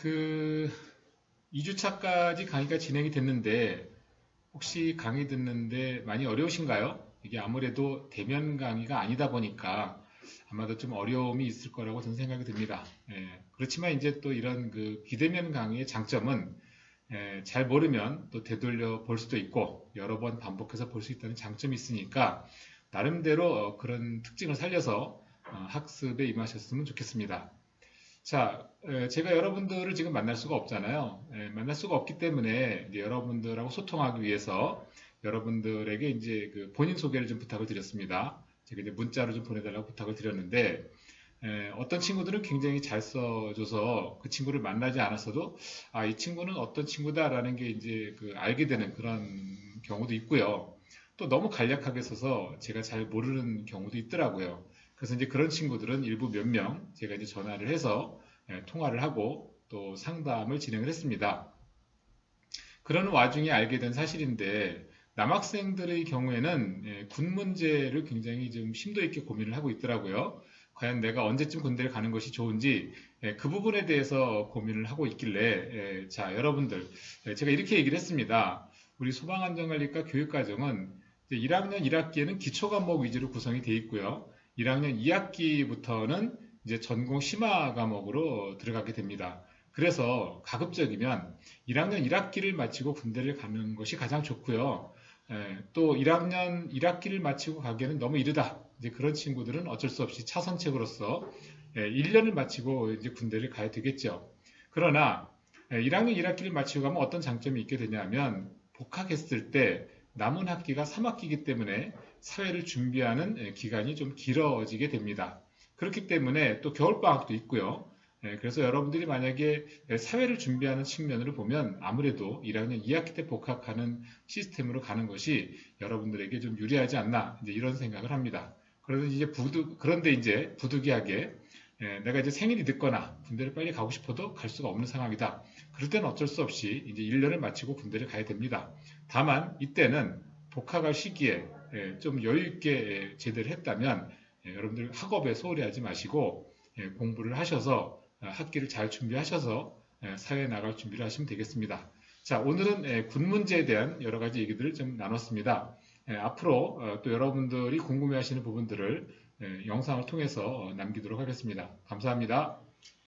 그 2주차까지 강의가 진행이 됐는데 혹시 강의 듣는데 많이 어려우신가요? 이게 아무래도 대면 강의가 아니다 보니까 아마도 좀 어려움이 있을 거라고 저는 생각이 듭니다. 예, 그렇지만 이제 또 이런 그 비대면 강의의 장점은 예, 잘 모르면 또 되돌려 볼 수도 있고 여러 번 반복해서 볼 수 있다는 장점이 있으니까 나름대로 어, 그런 특징을 살려서 어, 학습에 임하셨으면 좋겠습니다. 자, 에, 제가 여러분들을 지금 만날 수가 없잖아요. 에, 만날 수가 없기 때문에 여러분들하고 소통하기 위해서 여러분들에게 이제 그 본인 소개를 좀 부탁을 드렸습니다. 제가 이제 문자로 좀 보내달라고 부탁을 드렸는데 에, 어떤 친구들은 굉장히 잘 써줘서 그 친구를 만나지 않았어도 아, 이 친구는 어떤 친구다라는 게 이제 그 알게 되는 그런 경우도 있고요. 또 너무 간략하게 써서 제가 잘 모르는 경우도 있더라고요. 그래서 이제 그런 친구들은 일부 몇 명 제가 이제 전화를 해서 예, 통화를 하고 또 상담을 진행을 했습니다. 그런 와중에 알게 된 사실인데 남학생들의 경우에는 예, 군 문제를 굉장히 좀 심도 있게 고민을 하고 있더라고요. 과연 내가 언제쯤 군대를 가는 것이 좋은지 예, 그 부분에 대해서 고민을 하고 있길래 예, 자 여러분들 예, 제가 이렇게 얘기를 했습니다. 우리 소방안전관리과 교육과정은 이제 1학년 1학기에는 기초 과목 위주로 구성이 되어 있고요. 1학년 2학기부터는 이제 전공 심화 과목으로 들어가게 됩니다. 그래서 가급적이면 1학년 1학기를 마치고 군대를 가는 것이 가장 좋고요. 에, 또 1학년 1학기를 마치고 가기에는 너무 이르다. 이제 그런 친구들은 어쩔 수 없이 차선책으로서 에, 1년을 마치고 이제 군대를 가야 되겠죠. 그러나 에, 1학년 1학기를 마치고 가면 어떤 장점이 있게 되냐면 복학했을 때 남은 학기가 3학기이기 때문에 사회를 준비하는 예, 기간이 좀 길어지게 됩니다. 그렇기 때문에 또 겨울방학도 있고요. 예, 그래서 여러분들이 만약에 사회를 준비하는 측면으로 보면 아무래도 1학년 2학기 때 복학하는 시스템으로 가는 것이 여러분들에게 좀 유리하지 않나 이런 생각을 합니다. 그래서 이제 부득, 그런데 이제 부득이하게 예, 내가 이제 생일이 늦거나 군대를 빨리 가고 싶어도 갈 수가 없는 상황이다. 그럴 때는 어쩔 수 없이 이제 1년을 마치고 군대를 가야 됩니다. 다만 이때는 복학할 시기에 예, 좀 여유 있게 예, 제대를 했다면 예, 여러분들 학업에 소홀히 하지 마시고 공부를 하셔서 아, 학기를 잘 준비하셔서 사회에 나갈 준비를 하시면 되겠습니다. 자, 오늘은 군 문제에 대한 여러 가지 얘기들을 좀 나눴습니다. 앞으로 어, 또 여러분들이 궁금해 하시는 부분들을 영상을 통해서 어, 남기도록 하겠습니다. 감사합니다.